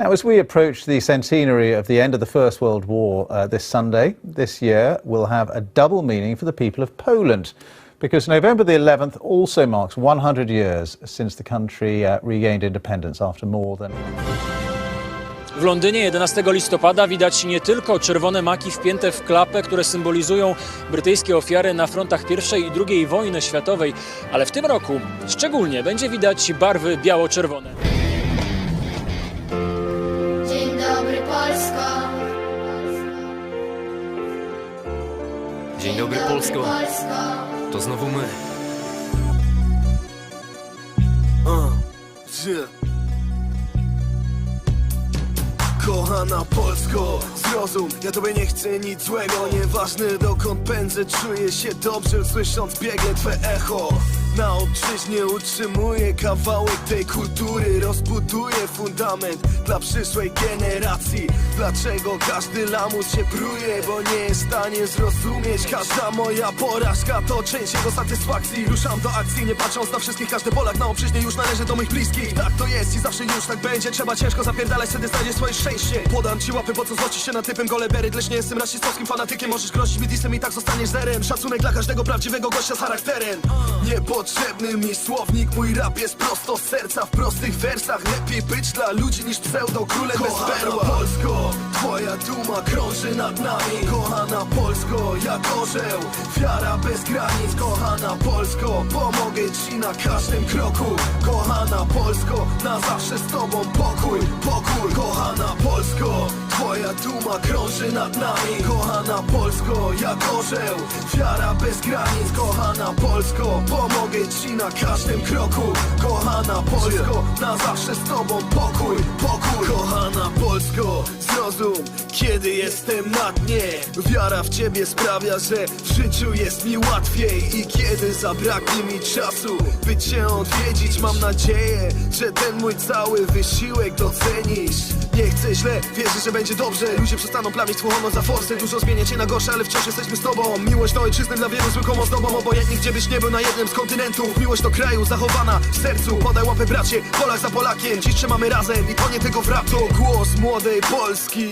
Now, as we approach the centenary of the end of the First World War uh, this Sunday, this year will have a double meaning for the people of Poland. Because November the 11th also marks 100 years since the country uh, regained independence after more than. W Londynie 11 listopada widać nie tylko czerwone maki wpięte w klapę, które symbolizują brytyjskie ofiary na frontach I i II wojny światowej, ale w tym roku szczególnie będzie widać barwy biało-czerwone. Dzień dobry Polsko, to znowu my. Kochana Polsko, zrozum, ja tobie nie chcę nic złego. Nieważne dokąd pędzę, czuję się dobrze Słysząc biegle twe echo Na obczyźnie utrzymuję kawałek tej kultury Rozbuduję fundament dla przyszłej generacji. Dlaczego każdy lamus się bruje, bo nie jest w stanie zrozumieć? Każda moja porażka to część jego satysfakcji. Ruszam do akcji, nie patrząc na wszystkich Każdy Polak na obczyźnie już należy do moich bliskich. Tak to jest i zawsze już tak będzie. Trzeba ciężko zapierdalać, wtedy znajdziesz swoje szczęście. Podam ci łapy, po co złościsz się na typem Gole bery, lecz nie jestem rasistowskim fanatykiem Możesz grozić mi disem i tak zostaniesz zerem. Szacunek dla każdego prawdziwego gościa z charakterem Niepotrzebny mi słownik. Mój rap jest prosto z serca w prostych wersach. Lepiej być dla ludzi niż pseudo króle bez perła. Polsko, twoja duma krąży nad nami. Kochana Polsko, jak orzeł Wiara bez granic, kochana Polsko Pomogę ci na każdym kroku. Kochana Polsko, na zawsze z tobą pokój, pokój. Kochana Polsko, twoja duma krąży nad nami. Kochana Polsko, jak orzeł. Wiara bez granic, kochana Polsko Pomogę ci na każdym kroku. Kochana Polsko, na zawsze z tobą pokój, pokój. Kochana Polsko, zrozum, kiedy jestem na dnie. Wiara w ciebie sprawia, że w życiu jest mi łatwiej. I kiedy zabraknie mi czasu, by cię odwiedzić Mam nadzieję, że ten mój cały wysiłek docenisz Nie chcę źle, wierzę, że będzie dobrze. Ludzie przestaną plamić twą honor za forsę Dużo zmienia cię na gorsze, ale wciąż jesteśmy z tobą. Miłość do ojczyzny dla wielu zwykłą ozdobą. Obojętnie gdzie byś nie był na jednym z kontynentów Miłość do kraju zachowana w sercu. Podaj łapę bracie, Polak za Polakiem. Dziś trzymamy razem i to nie tylko w To głos młodej Polski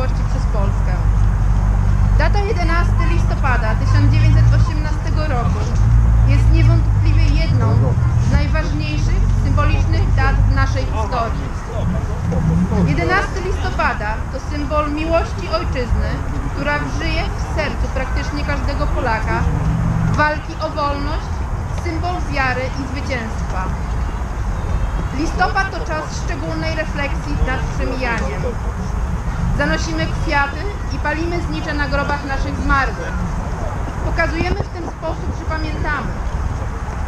odległości przez Polskę. Data 11 listopada 1918 roku jest niewątpliwie jedną z najważniejszych symbolicznych dat w naszej historii. 11 listopada to symbol miłości ojczyzny, która żyje w sercu praktycznie każdego Polaka, walki o wolność, symbol wiary i zwycięstwa. Listopad to czas szczególnej refleksji nad przemijaniem. Zanosimy kwiaty i palimy znicze na grobach naszych zmarłych. Pokazujemy w ten sposób, że pamiętamy.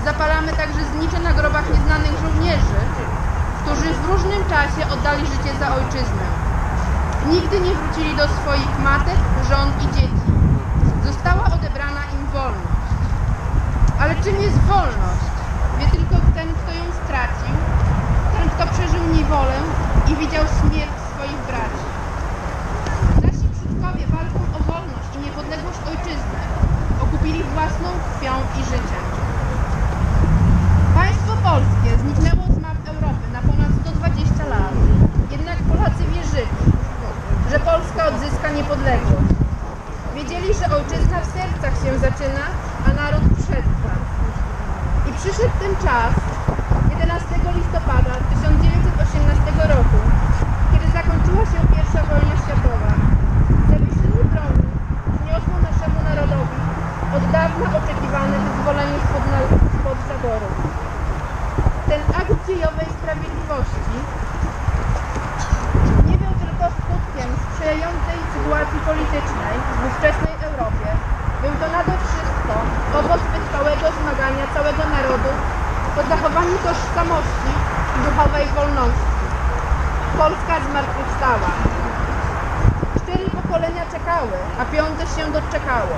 Zapalamy także znicze na grobach nieznanych żołnierzy, którzy w różnym czasie oddali życie za ojczyznę. Nigdy nie wrócili do swoich matek, żon Wiedzieli, że ojczyzna w sercach się zaczyna, a naród przetrwa. I przyszedł ten czas, 11 listopada 1918 roku, kiedy zakończyła się I wojna światowa. Zawieszenie broni zniosło naszemu narodowi od dawna oczekiwane wyzwolenie spod, spod zaboru. Ten akt dziejowej sprawiedliwości nie był tylko skutkiem sprzyjającej sytuacji politycznej w ówczesnej Europie. Był to nade wszystko owoc wytrwałego zmagania całego narodu o zachowanie tożsamości i duchowej wolności. Polska zmartwychwstała. Cztery pokolenia czekały, a piąte się doczekało.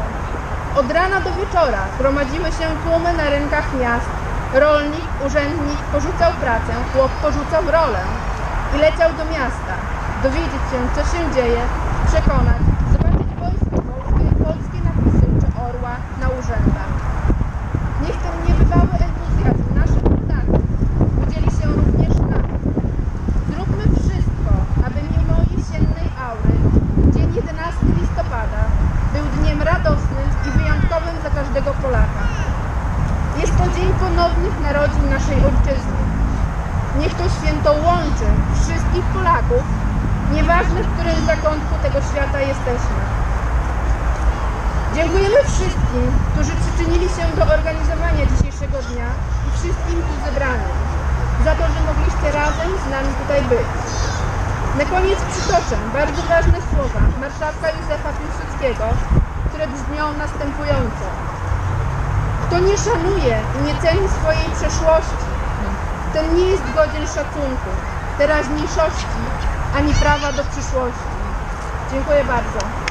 Od rana do wieczora gromadziły się tłumy na rynkach miast. Rolnik, urzędnik porzucał pracę, chłop porzucał rolę i leciał do miasta, dowiedzieć się, co się dzieje, przekonać, zobaczyć wojsko polskie, polskie napisy czy orła na urzędach. Niech ten niebywały entuzjazm naszych rodaków podzieli się również nami. Zróbmy wszystko, aby mimo jesiennej aury dzień 11 listopada był dniem radosnym i wyjątkowym dla każdego Polaka. Jest to dzień ponownych narodzin naszej ojczyzny. Niech to święto łączy wszystkich Polaków, nieważne w którym zakątku tego świata jesteśmy. Dziękujemy wszystkim, którzy przyczynili się do organizowania dzisiejszego dnia i wszystkim tu zebranym za to, że mogliście razem z nami tutaj być. Na koniec przytoczę bardzo ważne słowa marszałka Józefa Piłsudskiego, które brzmią następująco. Kto nie szanuje i nie ceni swojej przeszłości, ten nie jest godzien szacunku, teraźniejszości, ani prawa do przyszłości. Dziękuję bardzo.